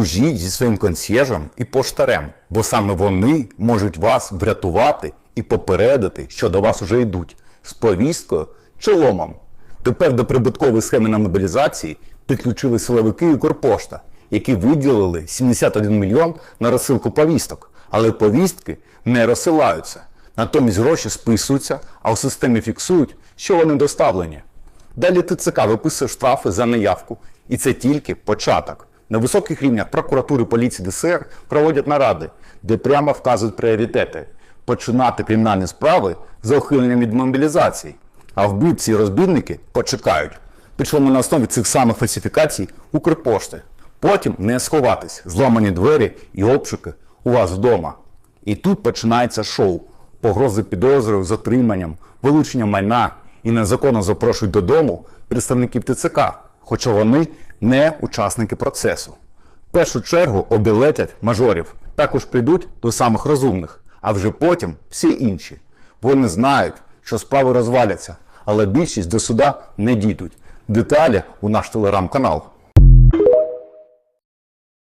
Дружіть зі своїм консьєржем і поштарем, бо саме вони можуть вас врятувати і попередити, що до вас вже йдуть з повісткою чи ломом. Тепер до прибуткової схеми на мобілізації підключили силовики і Укрпошта, які виділили 71 мільйон на розсилку повісток, але повістки не розсилаються. Натомість гроші списуються, а у системі фіксують, що вони доставлені. Далі ТЦК виписує штрафи за неявку, і це тільки початок. На високих рівнях прокуратури, поліції, ДСР проводять наради, де прямо вказують пріоритети починати кримінальні справи за ухиленням від мобілізації. А вбивці і розбійники почекають. Причому на основі цих самих фальсифікацій Укрпошти. Потім не сховатись, зламані двері і обшуки у вас вдома. І тут починається шоу. Погрози підозрою, затриманням, вилученням майна і незаконно запрошують додому представників ТЦК, хоча вони не учасники процесу. В першу чергу обілетять мажорів, також прийдуть до самих розумних, а вже потім всі інші. Вони знають, що справи розваляться, але більшість до суда не дійдуть. Деталі у наш телеграм-канал.